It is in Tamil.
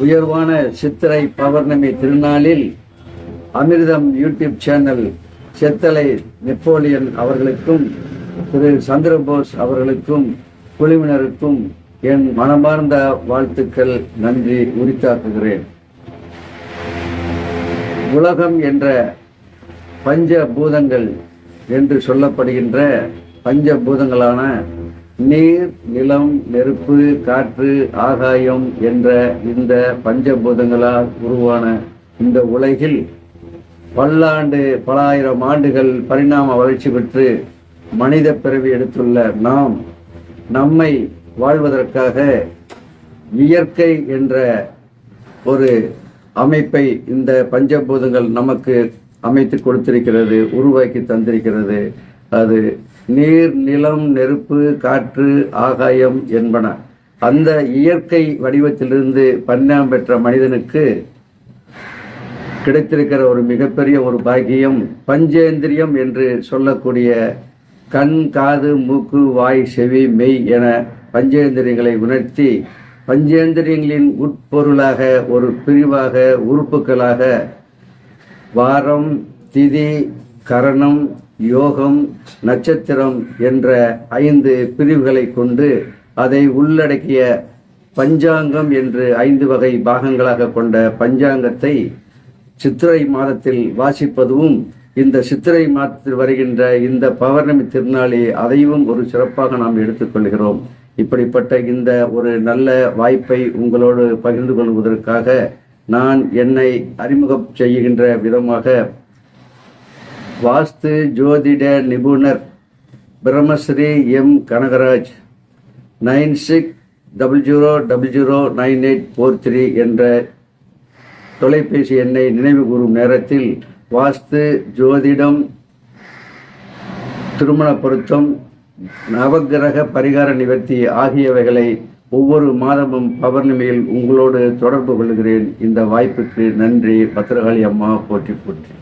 உயர்வான சித்திரை பௌர்ணமி திருநாளில் அமிர்தம் யூடியூப் சேனல் செத்தலை நெப்போலியன் அவர்களுக்கும் திரு சந்திரபோஸ் அவர்களுக்கும் குழுவினருக்கும் என் மனமார்ந்த வாழ்த்துக்கள் நன்றி உரித்தாக்குகிறேன். உலகம் என்ற பஞ்ச பூதங்கள் என்று சொல்லப்படுகின்ற பஞ்ச பூதங்களான நீர் நிலம் நெருப்பு காற்று ஆகாயம் என்ற இந்த பஞ்சபூதங்களால் உருவான இந்த உலகில் பல்லாண்டு பல ஆயிரம் ஆண்டுகள் பரிணாம வளர்ச்சி பெற்று மனித பிறவி எடுத்துள்ள நாம் நம்மை வாழ்வதற்காக இயற்கை என்ற ஒரு அமைப்பை இந்த பஞ்சபூதங்கள் நமக்கு அமைத்து கொடுத்திருக்கிறது உருவாக்கி தந்திருக்கிறது. அது நீர் நிலம் நெருப்பு காற்று ஆகாயம் என்பன. அந்த இயற்கை வடிவத்திலிருந்து பரிணாமம் பெற்ற மனிதனுக்கு கிடைத்திருக்கிற ஒரு மிகப்பெரிய ஒரு பாக்கியம் பஞ்சேந்திரியம் என்று சொல்லக்கூடிய கண் காது மூக்கு வாய் செவி மெய் என பஞ்சேந்திரியங்களை உணர்த்தி பஞ்சேந்திரியங்களின் உட்பொருளாக ஒரு பிரிவாக உறுப்புகளாக வாரம் திதி கரணம் யோகம் நட்சத்திரம் என்ற ஐந்து பிரிவுகளை கொண்டு அதை உள்ளடக்கிய பஞ்சாங்கம் என்று ஐந்து வகை பாகங்களாக கொண்ட பஞ்சாங்கத்தை சித்திரை மாதத்தில் வாசிப்பதும் இந்த சித்திரை மாதத்தில் வருகின்ற இந்த பௌர்ணமி திருநாளை அதையும் ஒரு சிறப்பாக நாம் எடுத்துக்கொள்கிறோம் இப்படிப்பட்ட இந்த ஒரு நல்ல வாய்ப்பை உங்களோடு பகிர்ந்து கொள்வதற்காக நான் என்னை அறிமுகம் செய்கின்ற விதமாக வாஸ்து ஜோதிட நிபுணர் Brahmashri M Kanagaraj. Nine six double zero double zero nine eight four three என்ற தொலைபேசி எண்ணை நினைவு கூறும் நேரத்தில் வாஸ்து ஜோதிடம் திருமண பொருத்தம் நவக்கிரக பரிகார நிவர்த்தி ஆகியவைகளை ஒவ்வொரு மாதமும் பௌர்ணமியில் உங்களோடு தொடர்பு கொள்கிறேன். இந்த வாய்ப்புக்கு நன்றி. பத்திரகாளி அம்மா போற்றி போற்றி.